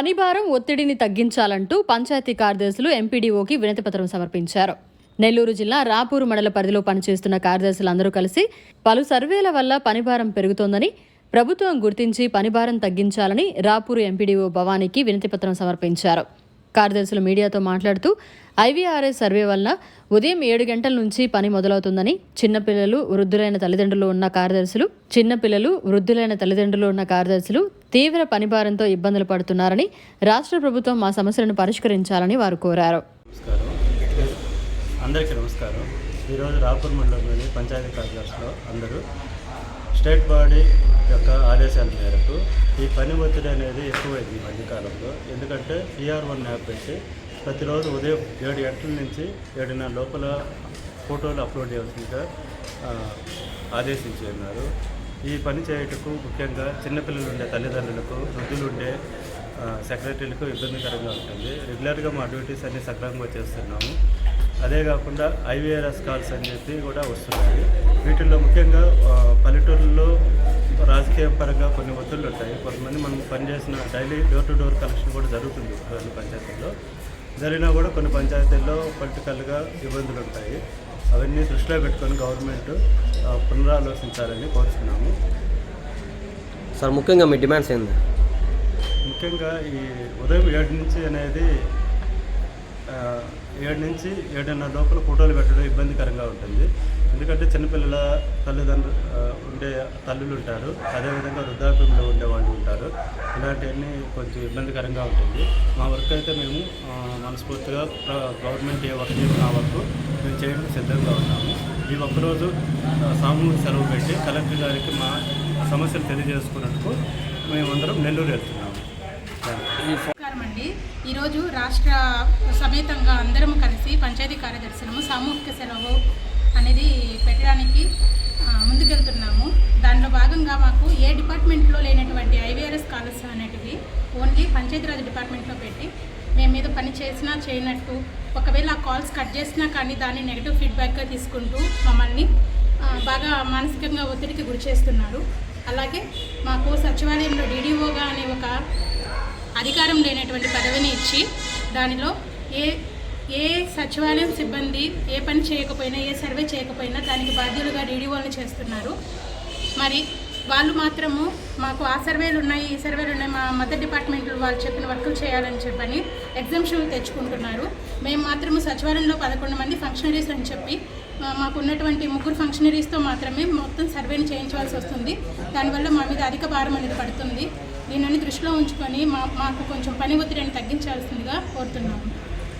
పనిభారం ఒత్తిడిని తగ్గించాలంటూ పంచాయతీ కార్యదర్శులు ఎంపీడీఓకి వినతిపత్రం సమర్పించారు. నెల్లూరు జిల్లా రాపూరు మండల పరిధిలో పనిచేస్తున్న కార్యదర్శులందరూ కలిసి పలు సర్వేల వల్ల పనిభారం పెరుగుతోందని ప్రభుత్వం గుర్తించి పనిభారం తగ్గించాలని రాపూరు ఎంపీడీఓ భవానీకి వినతిపత్రం సమర్పించారు. కార్యదర్శులు మీడియాతో మాట్లాడుతూ ఐవీఆర్ఎస్ సర్వే వలన ఉదయం ఏడు గంటల నుంచి పని మొదలవుతుందని చిన్నపిల్లలు వృద్ధులైన తల్లిదండ్రులు ఉన్న కార్యదర్శులు చిన్నపిల్లలు వృద్ధులైన తల్లిదండ్రులు ఉన్న కార్యదర్శులు తీవ్ర పనిభారంతో ఇబ్బందులు పడుతున్నారని రాష్ట్ర ప్రభుత్వం మా సమస్యలను పరిష్కరించాలని వారు కోరారు. అందరికీ నమస్కారం. ఈరోజు రాపూర్ మండలంలోని పంచాయతీ కార్యదర్శులు అందరూ స్టేట్ బాడీ యొక్క ఆదేశాల మేరకు ఈ పని ఒత్తిడి అనేది ఎక్కువైంది ఈ మధ్యకాలంలో. ఎందుకంటే పిఆర్ వన్ యాప్ పెట్టి ప్రతిరోజు ఉదయం ఏడు గంటల నుంచి ఏడున్నర లోపల ఫోటోలు అప్లోడ్ చేయాల్సిందిగా ఆదేశించి ఉన్నారు ఈ పని చేయుటకు ముఖ్యంగా చిన్నపిల్లలు ఉండే తల్లిదండ్రులకు వృద్ధులు ఉండే సెక్రటరీలకు ఇబ్బందికరంగా ఉంటుంది. రెగ్యులర్గా మా డ్యూటీస్ అన్ని సక్రమంగా చేస్తున్నాము. అదే కాకుండా ఐవీఆర్ఎస్ కాల్స్ అని చెప్పి కూడా వస్తున్నాయి. వీటిల్లో ముఖ్యంగా ఆ, పల్లెటూరులో పరంగా కొన్ని ఒత్తిళ్ళు ఉంటాయి. కొంతమంది మనం పనిచేసిన daily door to door collection కూడా జరుగుతుంది కొన్ని పంచాయతీల్లో. జరిగినా కూడా కొన్ని పంచాయతీల్లో పొలిటికల్గా ఇబ్బందులు ఉంటాయి. అవన్నీ దృష్టిలో పెట్టుకొని గవర్నమెంట్ పునరాలోచించాలని కోరుతున్నాము సార్ ముఖ్యంగా మీ డిమాండ్స్ ఏంది? ముఖ్యంగా ఈ ఉదయం ఏడు నుంచి అనేది ఏడు నుంచి ఏడున్నర లోపల ఫోటోలు పెట్టడం ఇబ్బందికరంగా ఉంటుంది. ఎందుకంటే చిన్నపిల్లల తల్లిదండ్రులు ఉండే తల్లులు ఉంటారు. అదేవిధంగా వృద్ధాప్యంలో ఉండే వాళ్ళు ఉంటారు. ఇలాంటివన్నీ కొంచెం ఇబ్బందికరంగా ఉంటుంది. మా వర్క్ అయితే మేము మనస్ఫూర్తిగా గవర్నమెంట్ ఏ వర్క్ చేసిన ఆ వర్క్ మేము చేయడానికి సిద్ధంగా ఉన్నాము. ఈ ఒక్కరోజు సామూహిక సెలవు పెట్టి కలెక్టర్ గారికి మా సమస్యలు తెలియజేసుకున్నందుకు మేమందరం నెల్లూరు వెళ్తున్నాము. అండి. ఈరోజు రాష్ట్ర సమేతంగా అందరం కలిసి పంచాయతీ కార్యదర్శులము సామూహిక సెలవు అనేది పెట్టడానికి ముందుకెళ్తున్నాము. దానిలో భాగంగా మాకు ఏ డిపార్ట్మెంట్లో లేనటువంటి ఐవీఆర్ఎస్ కాల్స్ అనేటివి ఓన్లీ పంచాయతీరాజ్ డిపార్ట్మెంట్లో పెట్టి మేము మీద పని చేసినా చేయనట్టు ఒకవేళ ఆ కాల్స్ కట్ చేసినా కానీ దాన్ని నెగిటివ్ ఫీడ్బ్యాక్గా తీసుకుంటూ మమ్మల్ని బాగా మానసికంగా ఒత్తిడికి గురి చేస్తున్నారు. అలాగే మాకు సచివాలయంలో డీడీఓగా అనే ఒక అధికారం లేనటువంటి పదవిని ఇచ్చి దానిలో ఏ ఏ సచివాలయం సిబ్బంది ఏ పని చేయకపోయినా ఏ సర్వే చేయకపోయినా దానికి బాధ్యులుగా డీడీఓలను చేస్తున్నారు. మరి వాళ్ళు మాత్రము మాకు ఆ సర్వేలు ఉన్నాయి ఈ సర్వేలు ఉన్నాయి మా మదర్ డిపార్ట్మెంట్లు వాళ్ళు చెప్పిన వర్కులు చేయాలని చెప్పని ఎగ్జామ్షన్లు తెచ్చుకుంటున్నారు. మేము మాత్రము సచివాలయంలో పదకొండు మంది ఫంక్షనరీస్ అని చెప్పి మాకున్నటువంటి మాకు ఉన్నటువంటి ముగ్గురు ఫంక్షనరీస్తో మాత్రమే మొత్తం సర్వేని చేయించవలసి వస్తుంది. దానివల్ల మా మీద అధిక భారం అనేది పడుతుంది. దీనిని దృష్టిలో ఉంచుకొని మా మాకు కొంచెం పని ఒత్తిడిని తగ్గించాల్సిందిగా కోరుతున్నాము.